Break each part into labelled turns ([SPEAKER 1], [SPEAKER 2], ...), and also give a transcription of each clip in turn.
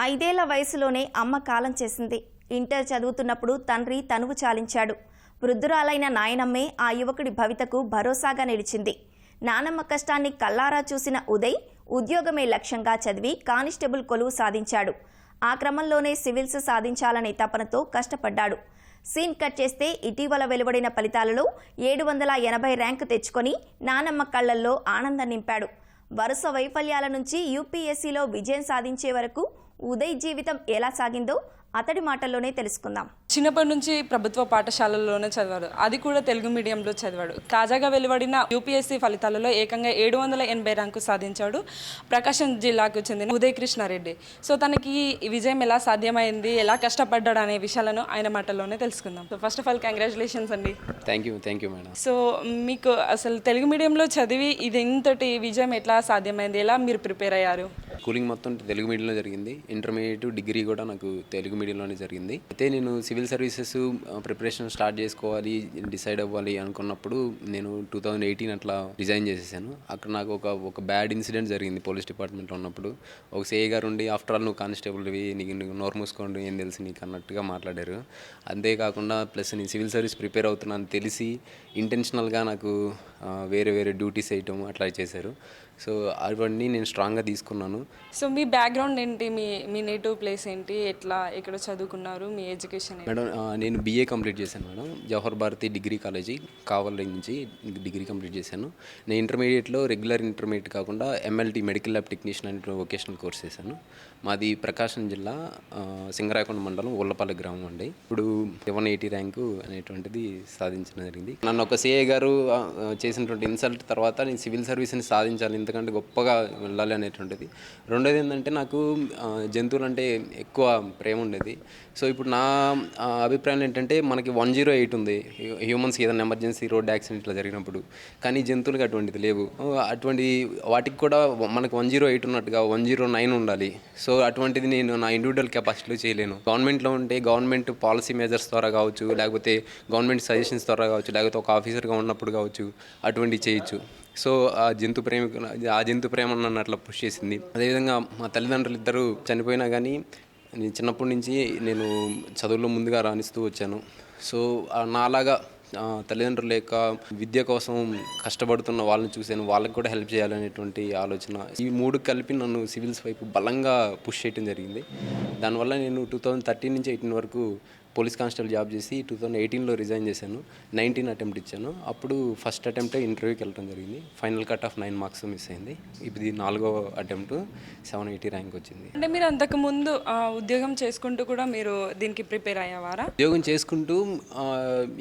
[SPEAKER 1] ఐదేళ్ళ వయసులోనే అమ్మ కాలం చేసింది. ఇంటర్ చదువుతున్నప్పుడు తండ్రి తనువు చాలించాడు. వృద్ధురాలైన నాయనమ్మే ఆ యువకుడి భవితకు భరోసాగా నిలిచింది. నానమ్మ కష్టాన్ని కల్లారా చూసిన ఉదయ్ ఉద్యోగమే లక్ష్యంగా చదివి కానిస్టేబుల్ కొలువు సాధించాడు. ఆ క్రమంలోనే సివిల్స్ సాధించాలనే తపనతో కష్టపడ్డాడు. సీన్ కట్ చేస్తే ఇటీవల వెలువడిన ఫలితాలలో ఏడు వందల ఎనభై ర్యాంకు తెచ్చుకొని నానమ్మ కళ్ళల్లో ఆనందం నింపాడు. వరుస వైఫల్యాల నుంచి యూపీఎస్సీలో విజయం సాధించే వరకు ఉదయ్ జీవితం ఎలా సాగిందో అతడి మాటల్లోనే తెలుసుకుందాం.
[SPEAKER 2] చిన్నప్పటి నుంచి ప్రభుత్వ పాఠశాలల్లోనే చదివాడు. అది కూడా తెలుగు మీడియంలో చదివాడు. తాజాగా వెలువడిన యూపీఎస్సీ ఫలితాలలో ఏకంగా ఏడు వందల ఎనభై ర్యాంకు సాధించాడు. ప్రకాశం జిల్లాకు చెందిన ఉదయ్ కృష్ణారెడ్డి సో తనకి ఈ విజయం ఎలా సాధ్యమైంది? ఎలా కష్టపడ్డాడు అనే విషయాలను ఆయన మాటల్లోనే తెలుసుకుందాం. So first of all congratulations అండి.
[SPEAKER 3] Thank you thank you madam
[SPEAKER 2] so మీకు అసలు తెలుగు మీడియంలో చదివి ఇది ఇంతటి విజయం ఎట్లా సాధ్యమైంది? ఎలా మీరు ప్రిపేర్ అయ్యారు?
[SPEAKER 3] స్కూలింగ్ మొత్తం తెలుగు మీడియంలో జరిగింది. ఇంటర్మీడియట్ డిగ్రీ కూడా నాకు తెలుగు మీడియంలోనే జరిగింది. అయితే నేను సివిల్ సర్వీసెస్ ప్రిపరేషన్ స్టార్ట్ చేసుకోవాలి డిసైడ్ అవ్వాలి అనుకున్నప్పుడు నేను టూ థౌజండ్ ఎయిటీన్ అట్లా రిజైన్ చేసేసాను. అక్కడ నాకు ఒక ఒక బ్యాడ్ ఇన్సిడెంట్ జరిగింది పోలీస్ డిపార్ట్మెంట్లో ఉన్నప్పుడు. ఒక సేఏ గారు ఉండి ఆఫ్టర్ ఆల్ నువ్వు కానిస్టేబుల్వి నీకు నీకు నోరు మూసుకోండి ఏం తెలిసి నీకు అన్నట్టుగా మాట్లాడారు. అంతేకాకుండా ప్లస్ నేను సివిల్ సర్వీస్ ప్రిపేర్ అవుతున్నాను తెలిసి ఇంటెన్షనల్గా నాకు వేరే వేరే డ్యూటీస్ వేయటం అట్లా చేశారు. సో అవన్నీ నేను స్ట్రాంగ్గా తీసుకున్నాను.
[SPEAKER 2] సో మీ బ్యాక్గ్రౌండ్ ఏంటి? మీ మీ నేటివ్ ప్లేస్ ఏంటి? ఎట్లా ఎక్కడ చదువుకున్నారు? మీ ఎడ్యుకేషన్
[SPEAKER 3] మేడం నేను బీఏ కంప్లీట్ చేశాను madam. Jawahar Bharati degree college Kavali నుంచి డిగ్రీ కంప్లీట్ చేశాను. నేను ఇంటర్మీడియట్లో రెగ్యులర్ ఇంటర్మీడియట్ కాకుండా ఎంఎల్టీ మెడికల్ ల్యాబ్ టెక్నీషియన్ అనే వొకేషనల్ కోర్స్ చేశాను. మాది ప్రకాశం జిల్లా సింగరాయకొండ మండలం ఉల్లపల్లి గ్రామం అండి. ఇప్పుడు సెవెన్ ఎయిటీ ర్యాంకు అనేటువంటిది సాధించడం జరిగింది. నన్ను ఒక సిఏ గారు చేసినటువంటి ఇన్సల్ట్ తర్వాత నేను సివిల్ సర్వీస్ని సాధించాలి ఇంతకంటే గొప్పగా వెళ్ళాలి అనేటువంటిది. రెండోది ఏంటంటే నాకు జంతువులంటే జంతువులు అంటే ఎక్కువ ప్రేమ ఉండేది. సో ఇప్పుడు నా అభిప్రాయం ఏంటంటే మనకి వన్ జీరో ఎయిట్ ఉంది. హ్యూమన్స్ హ్యూమన్స్కి ఏదైనా ఎమర్జెన్సీ రోడ్ యాక్సిడెంట్ ఇట్లా జరిగినప్పుడు. కానీ జంతువులకి అటువంటిది లేవు. అటువంటి వాటికి కూడా మనకు వన్ జీరో ఎయిట్ ఉన్నట్టుగా వన్ జీరో నైన్ ఉండాలి. సో అటువంటిది నేను నా ఇండివిజువల్ కెపాసిటీలో చేయలేను. గవర్నమెంట్లో ఉంటే గవర్నమెంట్ పాలసీ మెజర్స్ ద్వారా కావచ్చు లేకపోతే గవర్నమెంట్ సజెషన్స్ ద్వారా కావచ్చు లేకపోతే ఒక ఆఫీసర్గా ఉన్నప్పుడు కావచ్చు అటువంటివి చేయొచ్చు. సో ఆ జంతు ప్రేమ ఆ జంతు ప్రేమ నన్ను అట్లా పుష్ చేసింది. అదేవిధంగా మా తల్లిదండ్రులు ఇద్దరు చనిపోయినా కానీ నేను చిన్నప్పటి నుంచి నేను చదువులో ముందుగా రాణిస్తూ వచ్చాను. సో నాలాగా ఆ, తల్లిదండ్రుల యొక్క విద్య కోసం కష్టపడుతున్న వాళ్ళని చూశాను వాళ్ళకి కూడా హెల్ప్ చేయాలనేటువంటి ఆలోచన. ఈ మూడు కలిపి నన్ను సివిల్స్ వైపు బలంగా పుష్ చేయడం జరిగింది. దానివల్ల నేను టూ థౌజండ్ థర్టీన్ నుంచి ఎయిటీన్ వరకు పోలీస్ కానిస్టేబుల్ జాబ్ చేసి టూ థౌజండ్ ఎయిటీన్లో రిజైన్ చేశాను. నైన్టీన్ అటెంప్ట్ ఇచ్చాను. అప్పుడు ఫస్ట్ అటెంప్ట్ ఇంటర్వ్యూకి వెళ్ళడం జరిగింది. Final cut off nine marks miss అయింది. ఇప్పుడు ఇది నాలుగో అటెంప్ట్ సెవెన్ ఎయిటీ ర్యాంక్ వచ్చింది.
[SPEAKER 2] అంటే మీరు అంతకు ముందు ఆ, ఉద్యోగం చేసుకుంటూ కూడా మీరు దీనికి ప్రిపేర్ అయ్యేవారా?
[SPEAKER 3] ఉద్యోగం చేసుకుంటూ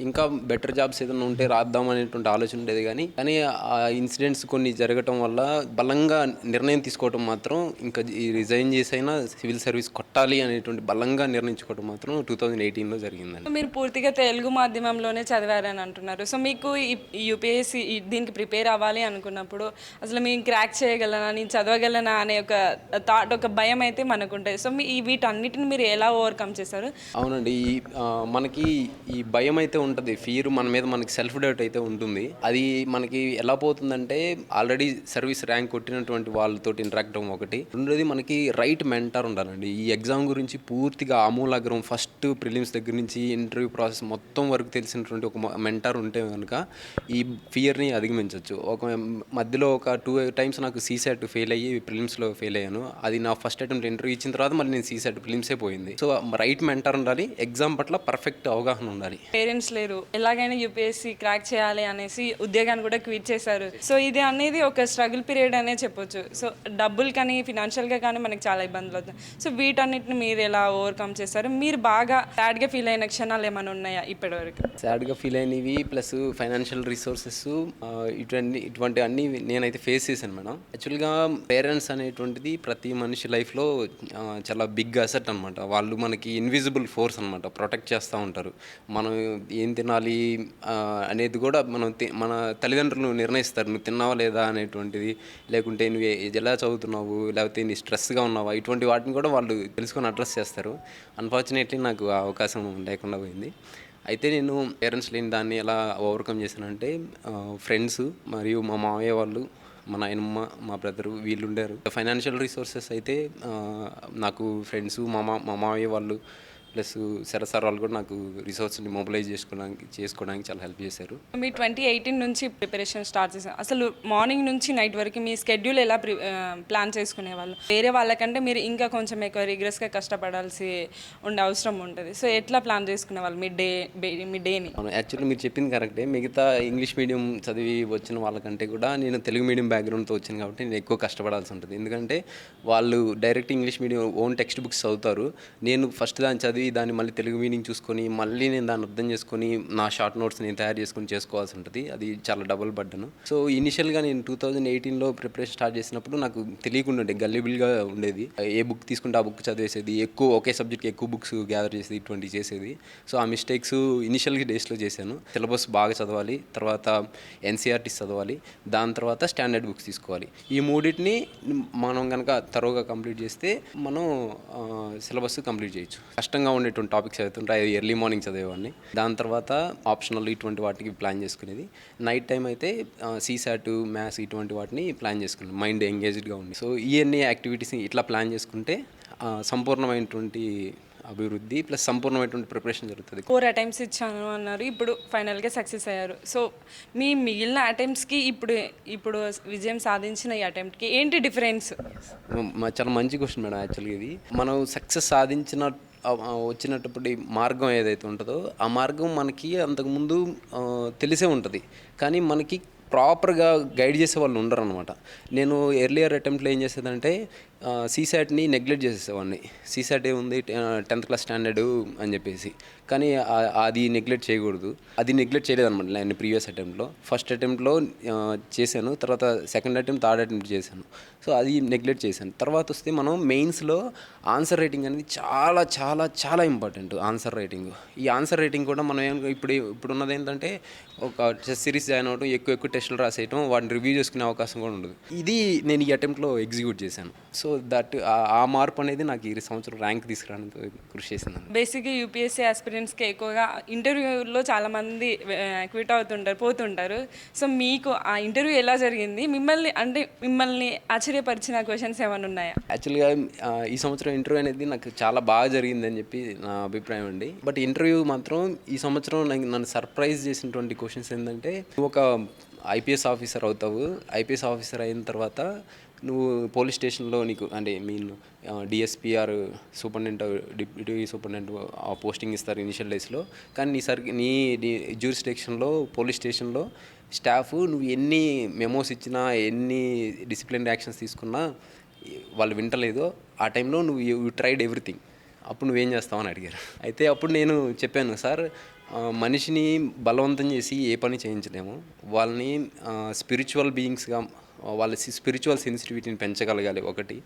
[SPEAKER 3] ఇంకా బెటర్ జాబ్స్ ఏదైనా ఉంటే రాద్దాం అనేటువంటి ఆలోచన ఉండేది కానీ కానీ ఆ ఇన్సిడెంట్స్ కొన్ని జరగటం వల్ల బలంగా నిర్ణయం తీసుకోవడం మాత్రం ఇంకా ఈ రిజైన్ చేసైనా సివిల్ సర్వీస్ కొట్టాలి అనేటువంటి బలంగా నిర్ణయించుకోవడం మాత్రం టూ థౌజండ్ ఎయిటీన్లో జరిగిందండి.
[SPEAKER 2] మీరు పూర్తిగా తెలుగు మాధ్యమంలోనే చదివారని అంటున్నారు. సో మీకు యూపీఎస్సీ దీనికి ప్రిపేర్ అవ్వాలి అనుకున్నప్పుడు అసలు మేము క్రాక్ చేయగలనా నేను చదవగలనా అనే ఒక థాట్ ఒక భయం అయితే మనకు ఉంటుంది. సో మీ వీటన్నిటిని మీరు ఎలా ఓవర్కమ్ చేశారు?
[SPEAKER 3] అవునండి. ఈ మనకి ఈ భయం అయితే ఉంటుంది. ఫియర్ మన మీద మనకి సెల్ఫ్ డౌట్ అయితే ఉంటుంది. అది మనకి ఎలా పోతుందంటే ఆల్రెడీ సర్వీస్ ర్యాంక్ కొట్టినటువంటి వాళ్ళతో ఇంటరాక్ట్ అవ్వడం ఒకటి. రెండోది మనకి రైట్ మెంటర్ ఉండాలండి. ఈ ఎగ్జామ్ గురించి పూర్తిగా ఆమూలాగ్రం ఫస్ట్ ప్రిలిమ్స్ దగ్గర నుంచి ఇంటర్వ్యూ ప్రాసెస్ మొత్తం వరకు తెలిసినటువంటి ఒక మెంటర్ ఉంటే కనుక ఈ ఫియర్ని అధిగమించవచ్చు ఒక మధ్యలో ఒక టూ టైమ్స్ నాకు సీసెట్ ఫెయిల్ అయ్యి ప్రిలిమ్స్లో ఫెయిల్ అయ్యాను. అది నా ఫస్ట్ అటెంప్ట్ ఇంటర్వ్యూ ఇచ్చిన తర్వాత మళ్ళీ నేను సీసెట్ ప్రిలిమ్సే పోయింది. సో రైట్ మెంటర్ ఉండాలి ఎగ్జామ్ పట్ల పర్ఫెక్ట్ అవగాహన ఉండాలి.
[SPEAKER 2] పేరెంట్స్ లేరు. ఎలాగైనా యూపీఎస్సీ క్రాక్ చేయాలి అనేసి ఉద్యోగాన్ని కూడా క్విట్ చేశారు. సో ఇది అనేది ఒక స్ట్రగుల్ పీరియడ్ అనే చెప్పొచ్చు. సో డబ్బులు కానీ ఫినాన్షియల్గా కానీ మనకి చాలా ఇబ్బందులు అవుతాయి. సో వీటన్నిటిని మీరు ఎలా ఓవర్కమ్ చేస్తారు? మీరు బాగా సాడ్గా ఫీల్ అయిన క్షణాలు ఏమైనా ఉన్నాయా ఇప్పటివరకు?
[SPEAKER 3] సాడ్గా ఫీల్ అయినవి ప్లస్ ఫైనాన్షియల్ రిసోర్సెస్ ఇటువంటి ఇటువంటి అన్ని నేనైతే ఫేస్ చేశాను మేడం. యాక్చువల్గా పేరెంట్స్ అనేటువంటిది ప్రతి మనిషి లైఫ్లో చాలా బిగ్ అసెట్ అనమాట వాళ్ళు మనకి ఇన్విజిబుల్ ఫోర్స్ అనమాట ప్రొటెక్ట్ చేస్తూ ఉంటారు. మనం ఏం తినాలి అనేది కూడా మనం మన తల్లిదండ్రులు నిర్ణయిస్తారు. నువ్వు తిన్నావా లేదా? అనేటువంటిది. లేకుంటే నువ్వు ఎలా చదువుతున్నావు? లేకపోతే నీ స్ట్రెస్గా ఉన్నావా? ఇటువంటి వాటిని కూడా వాళ్ళు తెలుసుకొని అడ్రస్ చేస్తారు. అన్ఫార్చునేట్లీ నాకు ఆ అవకాశం లేకుండా పోయింది. అయితే నేను పేరెంట్స్ లేని దాన్ని ఎలా ఓవర్కమ్ చేశానంటే ఫ్రెండ్స్ మరియు మా మామయ్య వాళ్ళు మా నాయనమ్మ మా బ్రదరు వీళ్ళు ఉండారు. ఫైనాన్షియల్ రిసోర్సెస్ అయితే నాకు ఫ్రెండ్స్ మా మా మా మామయ్య వాళ్ళు ప్లస్ సార్ వాళ్ళు కూడా నాకు రిసోర్స్ని మొబిలైజ్ చేసుకోవడానికి చేసుకోవడానికి చాలా హెల్ప్ చేశారు.
[SPEAKER 2] మీ ట్వంటీ ఎయిటీన్ నుంచి ప్రిపరేషన్ స్టార్ట్ చేశారు అసలు మార్నింగ్ నుంచి నైట్ వరకు మీ స్కెడ్యూల్ ఎలా ప్రి ప్లాన్ చేసుకునేవాళ్ళు? వేరే వాళ్ళకంటే మీరు ఇంకా కొంచెం ఎక్కువ రిగ్రెస్గా కష్టపడాల్సి ఉండే అవసరం ఉంటుంది. సో ఎట్లా ప్లాన్ చేసుకునేవాళ్ళు మీ డే మీ డేని?
[SPEAKER 3] యాక్చువల్లీ మీరు చెప్పింది కరెక్టే. మిగతా ఇంగ్లీష్ మీడియం చదివి వచ్చిన వాళ్ళకంటే కూడా నేను తెలుగు మీడియం బ్యాక్గ్రౌండ్తో వచ్చాను కాబట్టి నేను ఎక్కువ కష్టపడాల్సి ఉంటుంది. ఎందుకంటే వాళ్ళు direct English medium own text books చదువుతారు. నేను ఫస్ట్ దాన్ని చదివి దాన్ని మళ్ళీ తెలుగు మీనింగ్ చూసుకొని మళ్ళీ నేను దాన్ని అర్థం చేసుకొని నా షార్ట్ నోట్స్ నేను తయారు చేసుకొని చేసుకోవాల్సి ఉంటుంది. అది చాలా డబుల్ బడ్డను సో ఇనిషియల్గా నేను టూ థౌజండ్ ఎయిటీన్లో ప్రిపరేషన్ స్టార్ట్ చేసినప్పుడు నాకు తెలియకుండా ఉండే గల్లిబుల్గా ఉండేది. ఏ బుక్ తీసుకుంటే ఆ బుక్ చదివేసేది ఎక్కువ ఒకే సబ్జెక్ట్కి ఎక్కువ బుక్స్ గ్యాదర్ చేసేది ఇటువంటి చేసేది. సో ఆ మిస్టేక్స్ ఇనిషియల్ డేస్లో చేశాను. సిలబస్ బాగా చదవాలి తర్వాత ఎన్సీఆర్టీస్ చదవాలి దాని తర్వాత స్టాండర్డ్ బుక్స్ తీసుకోవాలి. ఈ మూడింటిని మనం కనుక తరోగా కంప్లీట్ చేస్తే మనం సిలబస్ కంప్లీట్ చేయొచ్చు. కష్టంగా ఉండేటువంటి టాపిక్స్ చదువుతుంటే అది ఎర్లీ మార్నింగ్ చదివేవాడిని. దాని తర్వాత ఆప్షనల్ ఇటువంటి వాటికి ప్లాన్ చేసుకునేది. నైట్ టైం అయితే సీసాట్ మ్యాథ్స్ ఇటువంటి వాటిని ప్లాన్ చేసుకున్నాను. మైండ్ ఎంగేజ్డ్గా ఉంది సో ఇవన్నీ యాక్టివిటీస్ ఇట్లా ప్లాన్ చేసుకుంటే సంపూర్ణమైనటువంటి అభివృద్ధి ప్లస్ సంపూర్ణమైనటువంటి ప్రిపరేషన్ జరుగుతుంది.
[SPEAKER 2] ఫోర్ అటెంప్ట్స్ ఇచ్చాను అన్నారు. ఇప్పుడు ఫైనల్గా సక్సెస్ అయ్యారు. సో మీ మిగిలిన అటెంప్ట్స్కి ఇప్పుడు ఇప్పుడు విజయం సాధించిన ఈ అటెంప్ట్కి ఏంటి డిఫరెన్స్
[SPEAKER 3] చాలా మంచి క్వశ్చన్ మేడం యాక్చువల్గా ఇది. మనం సక్సెస్ సాధించిన వచ్చినటువంటి మార్గం ఏదైతే ఉంటుందో ఆ మార్గం మనకి అంతకుముందు తెలిసే ఉంటుంది. కానీ మనకి ప్రాపర్గా గైడ్ చేసే వాళ్ళు ఉండరు అనమాట నేను ఎర్లియర్ అటెంప్ట్లో ఏం చేసేదంటే సీసాట్ని నెగ్లెక్ట్ చేసేసేవాడిని. సీసాట్ ఏముంది? టెన్త్ క్లాస్ స్టాండర్డ్ అని చెప్పేసి. కానీ అది నెగ్లెక్ట్ చేయకూడదు. అది నెగ్లెక్ట్ చేయలేదు అనమాట నేను ప్రీవియస్ అటెంప్ట్లో ఫస్ట్ అటెంప్ట్లో చేశాను. తర్వాత సెకండ్ అటెంప్ట్ థర్డ్ అటెంప్ట్ చేశాను. సో అది నెగ్లెక్ట్ చేశాను. తర్వాత వస్తే మనం మెయిన్స్లో ఆన్సర్ రైటింగ్ అనేది చాలా చాలా చాలా ఇంపార్టెంట్ ఆన్సర్ రైటింగ్ ఈ ఆన్సర్ రైటింగ్ కూడా మనం ఏం ఇప్పుడు ఇప్పుడు ఉన్నది ఏంటంటే ఒక టెస్ట్ సిరీస్ జాయిన్ అవ్వడం ఎక్కువ ఎక్కువ టెస్టులు రాసేయటం వాటిని రివ్యూ చేసుకునే అవకాశం కూడా ఉండదు. ఇది నేను ఈ అటెంప్ట్లో ఎగ్జిక్యూట్ చేశాను. సో దట్ ఆ మార్పు అనేది నాకు ఈ సంవత్సరం ర్యాంక్ తీసుకురావడానికి కృషి చేసింది
[SPEAKER 2] బేసిక్గా యూపీఎస్సీ ఆస్పిరెంట్స్కి ఎక్కువగా ఇంటర్వ్యూలో చాలామంది క్విట్ అవుతుంటారు పోతుంటారు. సో మీకు ఆ ఇంటర్వ్యూ ఎలా జరిగింది? మిమ్మల్ని అంటే మిమ్మల్ని ఆశ్చర్యపరిచిన క్వశ్చన్స్ ఏమైనా ఉన్నాయా?
[SPEAKER 3] యాక్చువల్గా ఈ సంవత్సరం ఇంటర్వ్యూ అనేది నాకు చాలా బాగా జరిగిందని చెప్పి నా అభిప్రాయం అండి. బట్ ఇంటర్వ్యూ మాత్రం ఈ సంవత్సరం నన్ను సర్ప్రైజ్ చేసినటువంటి క్వశ్చన్స్ ఏంటంటే ఒక ఐపీఎస్ ఆఫీసర్ అవుతావు. ఐపీఎస్ ఆఫీసర్ అయిన తర్వాత నువ్వు పోలీస్ స్టేషన్లో నీకు అంటే మీన్ డిఎస్పిఆర్ సూపరింటెండెంట్ డిప్యూటీ సూపరింటెండెంట్ ఆ పోస్టింగ్ ఇస్తారు ఇనిషియల్ డేస్లో. కానీ నీ సర్ నీ జ్యూరిస్డిక్షన్లో పోలీస్ స్టేషన్లో స్టాఫ్ నువ్వు ఎన్ని మెమోస్ ఇచ్చినా ఎన్ని డిసిప్లిన్ యాక్షన్స్ తీసుకున్నా వాళ్ళు వింటలేదు. ఆ టైంలో నువ్వు యూ ట్రైడ్ ఎవ్రీథింగ్. అప్పుడు నువ్వేం చేస్తావు అని అడిగారు. అయితే అప్పుడు నేను చెప్పాను సార్ మనిషిని బలవంతం చేసి ఏ పని చేయించలేము. వాళ్ళని స్పిరిచువల్ బీయింగ్స్గా వాళ్ళ స్పిరిచువల్ సెన్సిటివిటీని పెంచగలగాలి ఒకటి.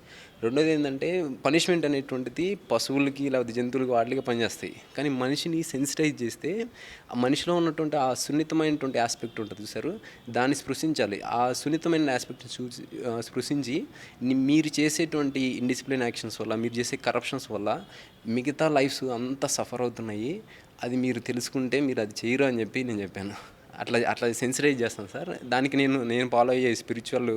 [SPEAKER 3] రెండోది ఏంటంటే పనిష్మెంట్ అనేటువంటిది పశువులకి లేకపోతే జంతువులకి వాటికి పనిచేస్తాయి. కానీ మనిషిని సెన్సిటైజ్ చేస్తే ఆ మనిషిలో ఉన్నటువంటి ఆ సున్నితమైనటువంటి ఆస్పెక్ట్ ఉంటుంది చూసారు దాన్ని స్పృశించాలి. ఆ సున్నితమైన ఆస్పెక్ట్ చూసి స్పృశించి మీరు చేసేటువంటి ఇండిసిప్లిన్ యాక్షన్స్ వల్ల మీరు చేసే కరప్షన్స్ వల్ల మిగతా లైఫ్స్ అంతా సఫర్ అవుతున్నాయి. అది మీరు తెలుసుకుంటే మీరు అది చేయరు అని చెప్పి నేను చెప్పాను. అట్లా అట్లా సెన్సిటైజ్ చేస్తాను సార్. దానికి నేను నేను ఫాలో అయ్యే స్పిరిచువల్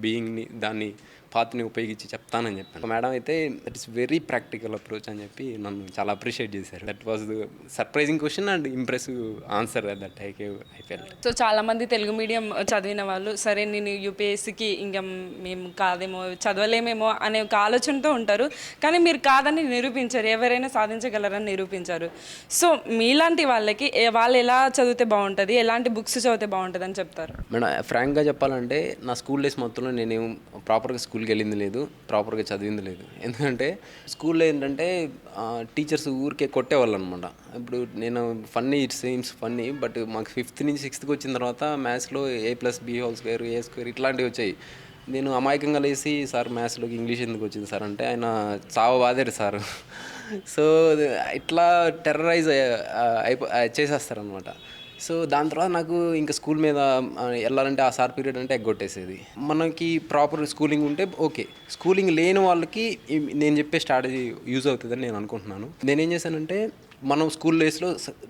[SPEAKER 3] బీయింగ్ని దాన్ని పాత్ని ఉపయోగించి చెప్తానని చెప్పాను. మేడం అయితే that is very practical approach అని చెప్పి నన్ను చాలా అప్రిషియేట్ చేశారు. That was surprising question and impressive answer that I gave I felt
[SPEAKER 2] so చాలామంది తెలుగు మీడియం చదివిన వాళ్ళు సరే నేను యూపీఎస్సీకి ఇంకా మేము కాదేమో చదవలేమేమో అనే ఒక ఆలోచనతో ఉంటారు. కానీ మీరు కాదని నిరూపించారు ఎవరైనా సాధించగలరని నిరూపించారు. సో మీలాంటి వాళ్ళకి వాళ్ళు ఎలా చదివితే బాగుంటుంది ఎలాంటి బుక్స్ చదివితే బాగుంటుంది అని చెప్తారు?
[SPEAKER 3] మేడం ఫ్రాంక్గా చెప్పాలంటే నా స్కూల్ డేస్ మొత్తంలో నేనేం ప్రాపర్గా స్కూల్కి వెళ్ళింది లేదు ప్రాపర్గా చదివింది లేదు. ఎందుకంటే స్కూల్లో ఏంటంటే టీచర్స్ ఊరికే కొట్టేవాళ్ళు అనమాట ఇప్పుడు నేను funny it seems funny but మాకు ఫిఫ్త్ నుంచి సిక్స్త్కి వచ్చిన తర్వాత మ్యాథ్స్లో A plus B whole square A square ఇట్లాంటివి వచ్చాయి. నేను అమాయకంగా లేసి సార్ మ్యాథ్స్లోకి ఇంగ్లీష్ ఎందుకు వచ్చింది సార్ అంటే ఆయన చావ బాధారు సార్. సో ఇట్లా టెర్రరైజ్ అయిపో చేసేస్తారనమాట. సో దాని తర్వాత నాకు ఇంకా స్కూల్ మీద వెళ్ళాలంటే ఆ సార్ పీరియడ్ అంటే ఎగ్గొట్టేసేది. మనకి ప్రాపర్ స్కూలింగ్ ఉంటే ఓకే. స్కూలింగ్ లేని వాళ్ళకి నేను చెప్పే స్ట్రాటజీ యూజ్ అవుతుందని నేను అనుకుంటున్నాను. నేనేం చేశానంటే మనం స్కూల్ డేస్లో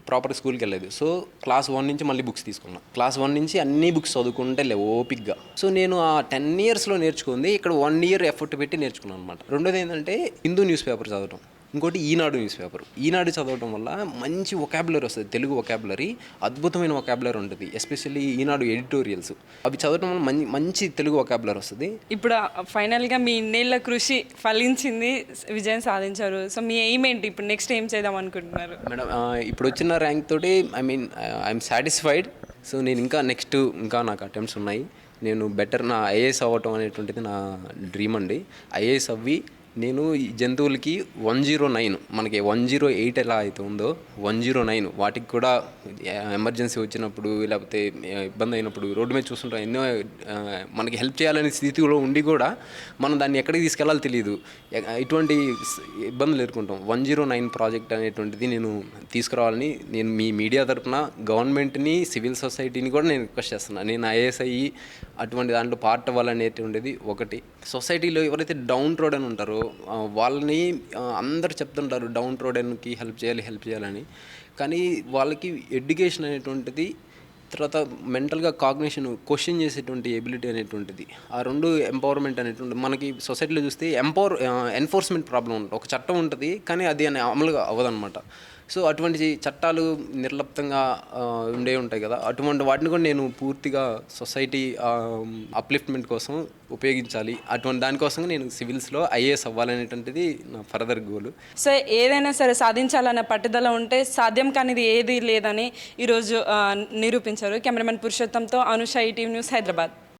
[SPEAKER 3] ప్రాపర్ స్కూల్కి వెళ్ళలేదు. సో క్లాస్ వన్ నుంచి మళ్ళీ బుక్స్ తీసుకున్నా. క్లాస్ వన్ నుంచి అన్ని బుక్స్ చదువుకుంటే లేవు ఓపిక్గా సో నేను ఆ టెన్ ఇయర్స్లో నేర్చుకుంది ఇక్కడ వన్ ఇయర్ ఎఫర్ట్ పెట్టి నేర్చుకున్నాను అనమాట రెండోది ఏంటంటే హిందూ న్యూస్ పేపర్ చదవడం ఇంకోటి ఈనాడు న్యూస్ పేపర్ ఈనాడు చదవడం వల్ల మంచి ఒకాబులరీ వస్తుంది. తెలుగు ఒకాబులరీ అద్భుతమైన ఒకాబులరీ ఉంటుంది. ఎస్పెషల్లీ ఈనాడు ఎడిటోరియల్స్ అవి చదవడం వల్ల మంచి మంచి తెలుగు ఒకాబులరీ వస్తుంది.
[SPEAKER 2] ఇప్పుడు ఫైనల్గా మీ ఇన్నేళ్ళ కృషి ఫలించింది విజయం సాధించారు. సో మీ ఎయిమ్ ఏంటి? ఇప్పుడు నెక్స్ట్ ఏం చేద్దాం అనుకుంటున్నారు?
[SPEAKER 3] మేడం ఇప్పుడు వచ్చిన ర్యాంక్ తోటి I mean I'm satisfied so నేను ఇంకా నెక్స్ట్ ఇంకా నాకు అటెంప్ట్స్ ఉన్నాయి. నేను బెటర్ నా ఐఏఎస్ అవ్వటం అనేటువంటిది నా డ్రీమ్ అండి. ఐఏఎస్ అవ్వి నేను ఈ జంతువులకి వన్ జీరో నైన్ మనకి వన్ జీరో ఎయిట్ ఎలా అయితే ఉందో వన్ జీరో నైన్ వాటికి కూడా ఎమర్జెన్సీ వచ్చినప్పుడు లేకపోతే ఇబ్బంది అయినప్పుడు రోడ్డు మీద చూస్తుంటాం ఎన్నో మనకి హెల్ప్ చేయాలనే స్థితిలో ఉండి కూడా మనం దాన్ని ఎక్కడికి తీసుకెళ్ళాలో తెలియదు ఇటువంటి ఇబ్బందులు ఎదుర్కొంటాం. వన్ జీరో నైన్ ప్రాజెక్ట్ అనేటువంటిది నేను తీసుకురావాలని నేను మీ మీడియా తరపున గవర్నమెంట్ని సివిల్ సొసైటీని కూడా నేను రిక్వెస్ట్ చేస్తున్నాను నేను ఐఏఎస్ అయ్యి అటువంటి దాంట్లో పార్ట్ అవ్వాలనేటువంటిది ఒకటి. సొసైటీలో ఎవరైతే డౌన్ రోడ్ అని ఉంటారో వాళ్ళని అందరు చెప్తుంటారు డౌన్ రోడెన్కి హెల్ప్ చేయాలి హెల్ప్ చేయాలని. కానీ వాళ్ళకి ఎడ్యుకేషన్ అనేటువంటిది తర్వాత మెంటల్గా కాగ్నిషన్ క్వశ్చన్ చేసేటువంటి ఎబిలిటీ అనేటువంటిది. ఆ రెండు ఎంపవర్మెంట్ అనేటువంటి మనకి సొసైటీలో చూస్తే ఎంపవర్ ఎన్ఫోర్స్మెంట్ ప్రాబ్లం ఉంటుంది. ఒక చట్టం ఉంటుంది కానీ అది అని అమలుగా అవ్వదన్నమాట. సో అటువంటి చట్టాలు నిర్లప్తంగా ఉండే ఉంటాయి కదా. అటువంటి వాటిని కూడా నేను పూర్తిగా సొసైటీ అప్లిఫ్ట్మెంట్ కోసం ఉపయోగించాలి. అటువంటి దానికోసం నేను సివిల్స్లో ఐఏఎస్ అవ్వాలనేటువంటిది నా ఫర్దర్ గోల్.
[SPEAKER 2] సో ఏదైనా సరే సాధించాలన్న పట్టుదల ఉంటే సాధ్యం కానిది ఏది లేదని ఈరోజు నిరూపించారు కెమెరామెన్ పురుషోత్తంతో అనుష ఈటీవీ న్యూస్ హైదరాబాద్.